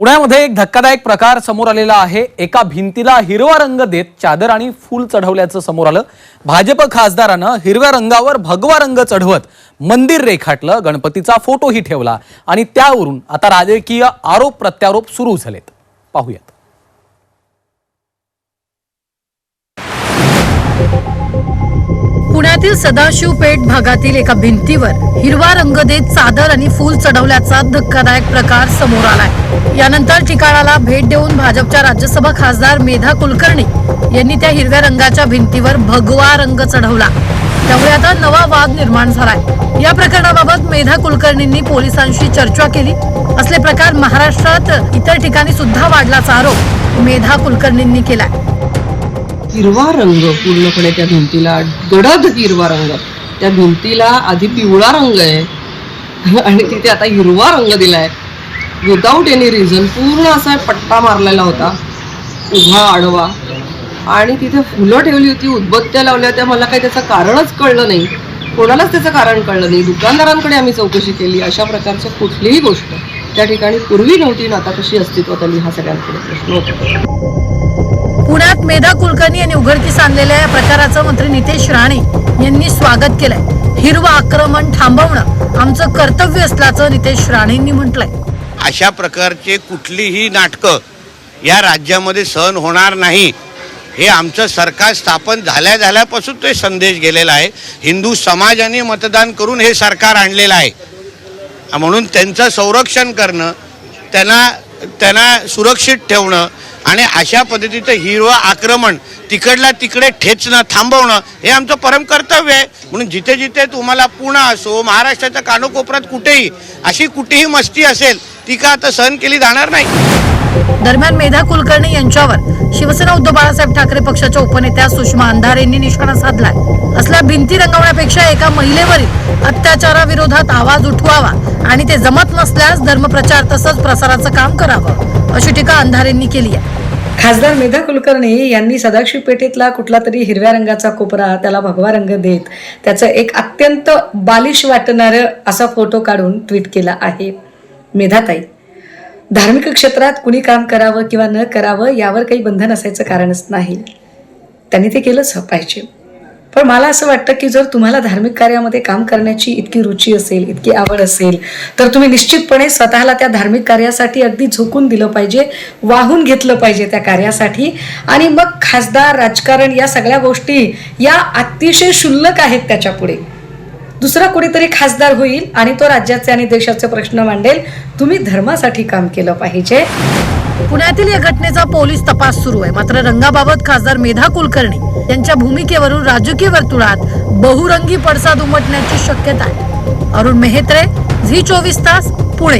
पुण्यामध्ये एक धक्कादायक प्रकार समोर आलेला आहे. एका भिंतीला हिरवा रंग देत चादर आणि फूल चढवल्याचं समोर आलं. भाजप खासदारानं हिरव्या रंगावर भगवा रंग चढवत मंदिर रेखाटलं गणपतीचा फोटोही ठेवला आणि त्यावरून आता राजकीय आरोप प्रत्यारोप सुरू झालेत. पाहूयात. पुण्यातील सदाशिव पेठ भागातील एका भिंतीवर हिरवा रंग देत चादर आणि फूल चढवल्याचा धक्कादायक प्रकार समोर आलाय. यानंतर ठिकाणाला भेट देऊन भाजपच्या राज्यसभा खासदार मेधा कुलकर्णी यांनी त्या हिरव्या रंगाच्या भिंतीवर भगवा रंग चढवला. त्यामुळे आता नवा वाद निर्माण झालाय. या प्रकरणाबाबत मेधा कुलकर्णींनी पोलिसांशी चर्चा केली. असले प्रकार महाराष्ट्रात इतर ठिकाणी सुद्धा वाढल्याचा आरोप मेधा कुलकर्णींनी केलाय. हिरवा रंग पूर्णपणे त्या भिंतीला गडद हिरवा रंग. त्या भिंतीला आधी पिवळा रंग आहे. आणि तिथे आता हिरवा रंग दिला आहे विदाऊट एनी रिझन पूर्ण असा पट्टा मारलेला होता. उभा आडवा. आणि तिथे फुलं ठेवली होती उदबत्त्या लावल्या होत्या. मला काही त्याचं कारणच कळलं नाही. कोणालाच त्याचं कारण कळलं नाही. दुकानदारांकडे आम्ही चौकशी केली. अशा प्रकारचं कुठलीही गोष्ट त्या ठिकाणी पूर्वी नव्हती ना आता कशी अस्तित्वात आली हा सगळ्यांकडे प्रश्न होता. पुण्यात मेधा कुलकर्णी यांनी उघडकीस आणलेल्या या प्रकाराचं मंत्री नितेश राणे यांनी स्वागत केलंय. हिरवं आक्रमण थांबवणं आमचं कर्तव्य असल्याचं नितेश राणेंनी म्हटलंय. अशा प्रकारचे कुठलीही नाटकं या राज्यामध्ये सहन होणार नाही. हे आमचं सरकार स्थापन झाल्या झाल्यापासून ते संदेश गेलेला आहे. हिंदू समाजाने मतदान करून हे सरकार आणलेलं आहे. म्हणून त्यांचं संरक्षण करणं त्यांना त्यांना सुरक्षित ठेवणं आणि अशा पद्धतीचं हिरवं आक्रमण तिकडला तिकडे ठेचणं थांबवणं हे आमचं परम कर्तव्य आहे. म्हणून जिथे जिथे तुम्हाला पुणे असो महाराष्ट्राच्या कानोकोपऱ्यात कुठेही अशी कुठेही मस्ती असेल ती का आता सहन केली जाणार नाही? दरम्यान मेधा कुलकर्णी यांच्यावर शिवसेना उद्धव बाळासाहेब ठाकरे पक्षाच्या उपनेत्या सुषमा अंधारे यांनी निशाणा साधलाय. असल्या भिंती रंगवण्यापेक्षा एका महिलेवरील अत्याचाराविरोधात आवाज उठवावा आणि ते जमत नसल्यास धर्मप्रचार तसंच प्रसाराचं काम करावं अशी टीका अंधारेंनी केली आहे. खासदार मेधा कुलकर्णी यांनी सदाशिव पेठेतला कुठला तरी हिरव्या रंगाचा कोपरा त्याला भगवा रंग देत त्याचं एक अत्यंत बालिश वाटणारं असा फोटो काढून ट्विट केला आहे. मेधाताई. धार्मिक क्षेत्रात कुणी काम करावं किंवा न करावं यावर काही बंधन असायचं कारणच नाही. त्यांनी ते केलंच पाहिजे. पण मला असं वाटतं की जर तुम्हाला धार्मिक कार्यामध्ये काम करण्याची इतकी रुची असेल इतकी आवड असेल तर तुम्ही निश्चितपणे स्वतःला त्या धार्मिक कार्यासाठी अगदी झोकून दिलं पाहिजे वाहून घेतलं पाहिजे त्या कार्यासाठी. आणि मग खासदार राजकारण या सगळ्या गोष्टी या अतिशय क्षुल्लक आहेत त्याच्यापुढे. दुसरा कोणीतरी खासदार होईल आणि तो राज्याचे आणि देशाचे प्रश्न मांडेल. तुम्ही धर्मासाठी काम केलं पाहिजे. पुण्यातील या घटनेचा पोलीस तपास सुरू आहे. मात्र रंगाबाबत खासदार मेधा कुलकर्णी यांच्या भूमिकेवरून राजकीय वर्तुळात बहुरंगी पडसाद उमटण्याची शक्यता आहे. अरुण मेहेत्रे झी चोवीस तास पुणे.